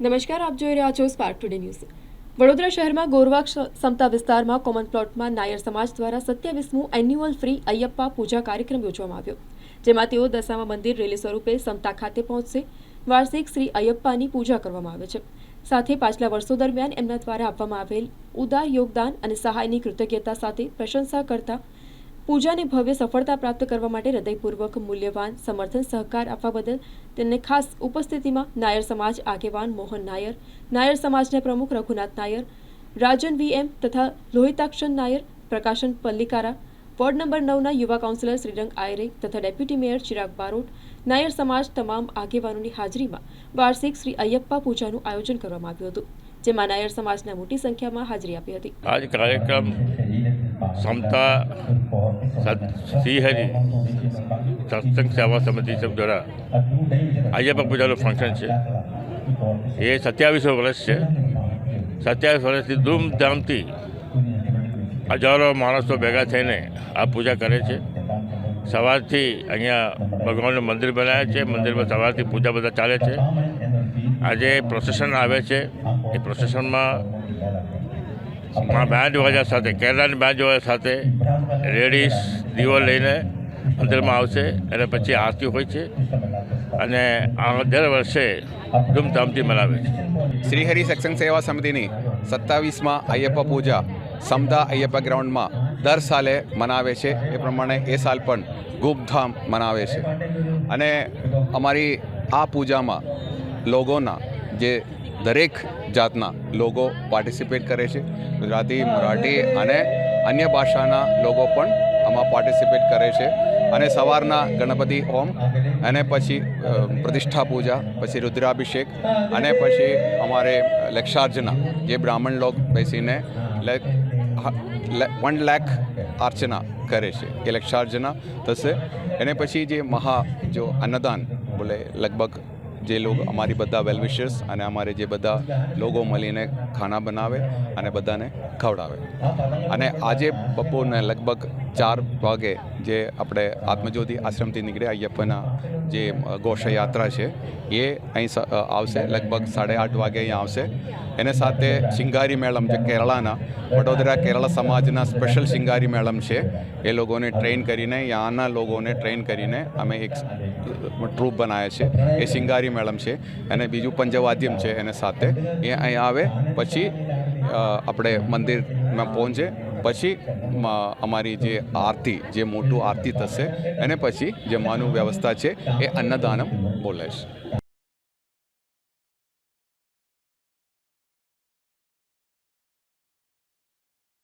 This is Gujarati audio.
નમસ્કાર, આપ જોઈ રહ્યા છો સ્પાર્ક ટુડે ન્યૂઝ વડોદરા શહેરમાં ગોરવા ક્ષમતા વિસ્તારમાં કોમન પ્લોટમાં નાયર સમાજ દ્વારા સત્યાવીસમું એન્યુઅલ ફ્રી અયપ્પા પૂજા કાર્યક્રમ યોજવામાં આવ્યો. જેમાં તેઓ દશામા મંદિર રેલી સ્વરૂપે સમતા ખાતે પહોંચશે. વાર્ષિક શ્રી અયપ્પાની પૂજા કરવામાં આવે છે. સાથે પાછલા વર્ષો દરમિયાન એમના દ્વારા આપવામાં આવેલ ઉદાર યોગદાન અને સહાયની કૃતજ્ઞતા સાથે પ્રશંસા કરતા પૂજાને ભવ્ય સફળતા પ્રાપ્ત કરવા માટે હૃદયપૂર્વક મૂલ્યવાન સમર્થન સહકાર આપવા બદલ તેમને ખાસ ઉપસ્થિતિમાં નાયર સમાજ આગેવાન મોહન નાયર નાયર સમાજના પ્રમુખ રઘુનાથ નાયર, રાજન વી એમ તથા લોહિતાક્ષર નાયર, પ્રકાશન પલ્લીકારા, વોર્ડ નંબર નવના યુવા કાઉન્સિલર શ્રીરંગ આયરે તથા ડેપ્યુટી મેયર ચિરાગ બારોટ, નાયર સમાજ તમામ આગેવાનોની હાજરીમાં વાર્ષિક શ્રી અયપ્પા પૂજાનું આયોજન કરવામાં આવ્યું હતું, જેમાં નાયર સમાજના મોટી સંખ્યામાં હાજરી આપી હતી. આજ કાર્યક્રમ સમતા શ્રીહરી સત્સંગ સેવા સમિતિ દ્વારા આજે પણ પૂજાનું ફંક્શન છે એ સત્યાવીસો વર્ષ છે સત્યાવીસ વર્ષથી ધૂમધામથી હજારો માણસો ભેગા થઈને આ પૂજા કરે છે। સવારથી અહીંયા ભગવાનનું મંદિર બનાવ્યા છે। મંદિરમાં સવારથી પૂજા બધા ચાલે છે। આજે પ્રોસેશન આવે છે। એ પ્રોસેશનમાં બેન્ડ વાજા સાથે કેરળાની બેન્ડ વાજા સાથે લેડીઝ દીવો લઈને મંદિરમાં આવશે અને પછી આરતી હોય છે અને આ દર વર્ષે ધૂમધામથી મનાવે છે. શ્રીહરિ સત્સંગ સેવા સમિતિની સત્તાવીસમાં અયપ્પા પૂજા સમતા અયપ્પા ગ્રાઉન્ડમાં દર સાલે મનાવે છે. એ પ્રમાણે એ સાલ પણ ગુપધામ મનાવે છે. અને અમારી આ પૂજામાં લોકોના જે દરેક જાતના લોકો પાર્ટિસિપેટ કરે છે. ગુજરાતી, મરાઠી અને અન્ય ભાષાના લોકો પણ આમાં પાર્ટિસિપેટ કરે છે. અને સવારના ગણપતિ હોમ અને પછી પ્રતિષ્ઠા પૂજા, પછી રુદ્રાભિષેક અને પછી અમારે લક્ષાર્ચના, જે બ્રાહ્મણ લોક બેસીને વન લાખ અર્ચના કરે છે. એ લક્ષાર્ચના થશે. એને પછી જે મહા, જો અન્નદાન બોલે, લગભગ જે લોકો અમારી બધા વેલવિશર્સ અને અમારે જે બધા લોકો મળીને ખાના બનાવે અને બધાને ખવડાવે. અને આજે બપોરને લગભગ ચાર વાગે જે આપણે આત્મજ્યોતિ આશ્રમથી નીકળે અયપ્પાના જે ઘોષયાત્રા છે, એ અહીં આવશે, લગભગ સાડે આઠ વાગે અહીં આવશે. એને સાથે શિંગારી મેળમ જે કેરળાના, વડોદરા કેરળ સમાજના સ્પેશિયલ શિંગારી મેળમ છે, એ લોકોને ટ્રેન કરીને, યાના લોકોને ટ્રેન કરીને અમે એક ટ્રુપ બનાવે છે, એ શિંગારી મેળમ છે. અને બીજું પંચવાદ્યમ છે એને સાથે, એ અહીં આવે, પછી આપણે મંદિરમાં પહોંચે પછી અમારી જે આરતી, જે મોટું આરતી થશે અને પછી જે માનું વ્યવસ્થા છે, એ અન્નદાનમ બોલાય છે